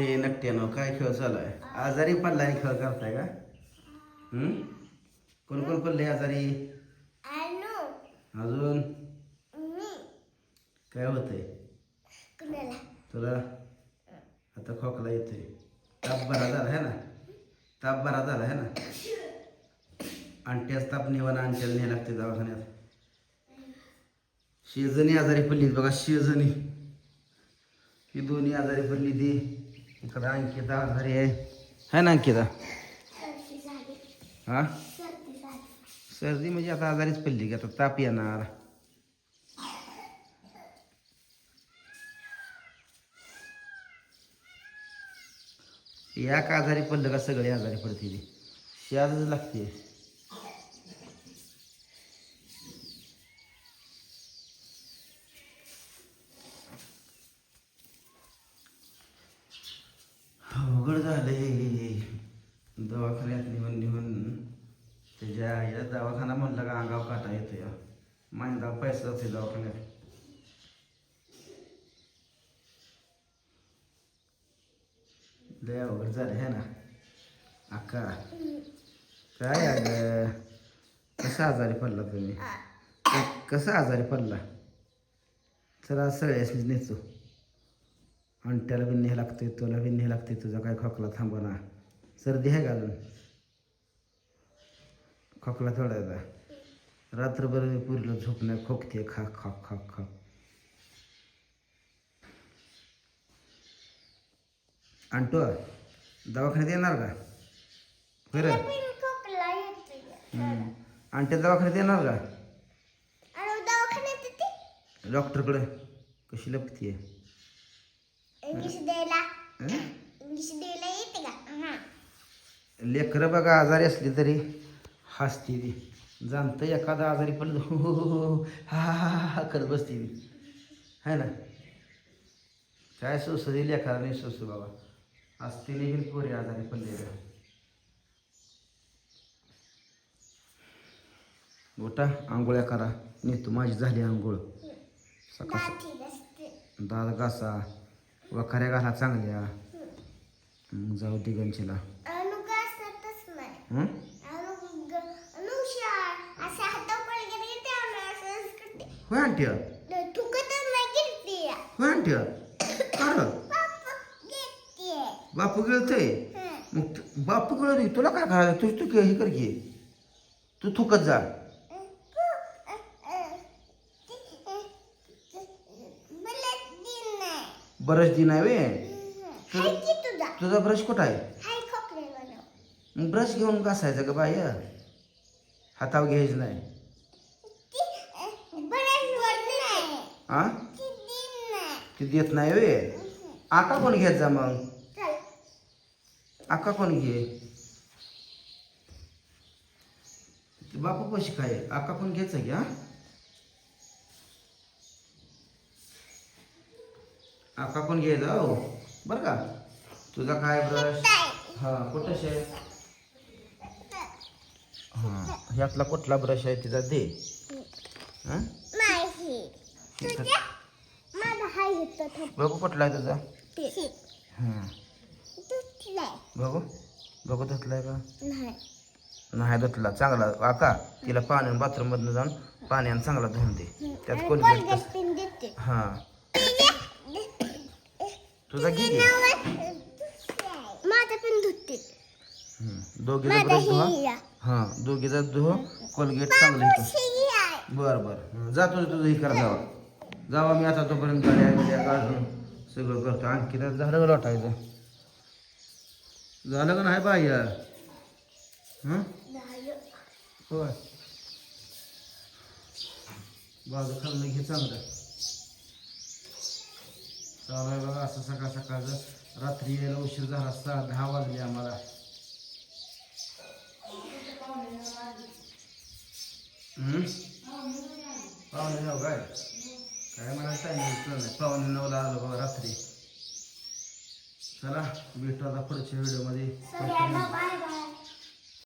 नट्ट्यानो काय खेळ चालू आहे? आजारी पडला आणि खेळ करताय का? कोण कोण पडले आजारी? अजून? काय होतंय? तुला? आता खोकला येतोय. ताप बरा झाला है ना? ताप बरा झाला है ना? अंट्याच ताप निवान अंट्याला न्याय लागते दवाखान्यात. शेजणी आजारी पडली बघा शेजणी. ही दोन्ही आजारी पडली ती इकडं अंकिता आजारी आहे है ना अंकिता हा सर्दी म्हणजे आता आजारीच पडली की आता ताप येणार या का आजारी पडलं का सगळे आजारी पडते ती लागते अवघड झाले दवाखान्यात नेऊन नेऊन त्याच्या आईला दवाखाना म्हणलं का अंगाव काटा येतो या माझा पैसा जाते दवाखान्यात. लय अवघड झालं आहे ना? अक्का. काय अग कसा आजारी पडला तुम्ही? कसा आजारी पडला? चला सगळ्यासनीच नेतो. अंट्याला बी न्याय लागते तुला बी न्याय लागते तुझा काय खोकला थांबना सर्दी आहे का अजून? खोकला थोडायचा रात्रभर पुरीला झोप नाही खोकते खा खा खा खा. अंटू दवाखान्यात येणार का? बरं. हम्म. अंट्या दवाखान्यात येणार का? डॉक्टरकडे. कशी लपतीये इंग्लिश द्यायला? इंग्लिश द्यायला येते का? हा. लेकरं बघा आजारी असली तरी हसती ती. जाणतं एखादा आजारी पडलं हो हो हो हो हा हा करत बसती ती. है ना? काय सोसरी लेकरा नाही सोसू बाबा. असते नाही पोरी आजारी पडलेल्या गोटा आंघोळ्या करा. नेतो माझी झाली आंघोळ. सकाळ दादा घासा. वखाऱ्या घाला चांगल्या. मग जाऊ दिगंचीला होय कर घेते बापू गेलतय मग बापू गेलं तुला काय करायचं? तू तू हे कर की. तू थुकत जा. बरंच दिन आहे वे तुझा? तुझा ब्रश कुठं आहे? मग ब्रश घेऊन घासायचं का बाय हातावर घ्यायचं नाही. हा ती देत नाही वे आका कोण घेत जा मग? आका कोण घे? बापू कशी काय आका कोण घ्यायचं हा? आका कोण घे जा हो? बरं का? तुझा काय ब्रश? हा कुठं शे? हा ह्यातला कुठला ब्रश आहे तिचा? दे. हा? नाही. तुझ्या? माझा बघू कुठला आहे तुझा. ते. हा. तुटलाय बघू. बघू धुतलाय का? नाही. नाही धुतला. चांगला. आका तिला पाणी बाथरूम मधनं जाऊन पाण्यानं चांगला धुवून दे. त्यात कोलगेट पिन देते. हा. तुझा घे घे माझा पिन धुते. धुवा ही? दोघीचा धुव कोलगेट चांगलं. बरं बरं. जा तुझं हे करा जावा. जावा मी आता तोपर्यंत गाड्या काढून सगळं करतो. आणखी तर झालं लोटायचं? झालं का नाही बाय हं? झालं. होय. बाजू खाल्लं घे चांगलं. चालू आहे बघा असं सकाळ सकाळचं. रात्री यायला उशीर झाला सहा दहा वाजले आम्हाला. हम्म? नऊ काय? काय मला टायमिंग नाही. पावणे नऊला आलो बघा रात्री. चला भेटू आता पुढच्या व्हिडिओमध्ये. सगळ्यांना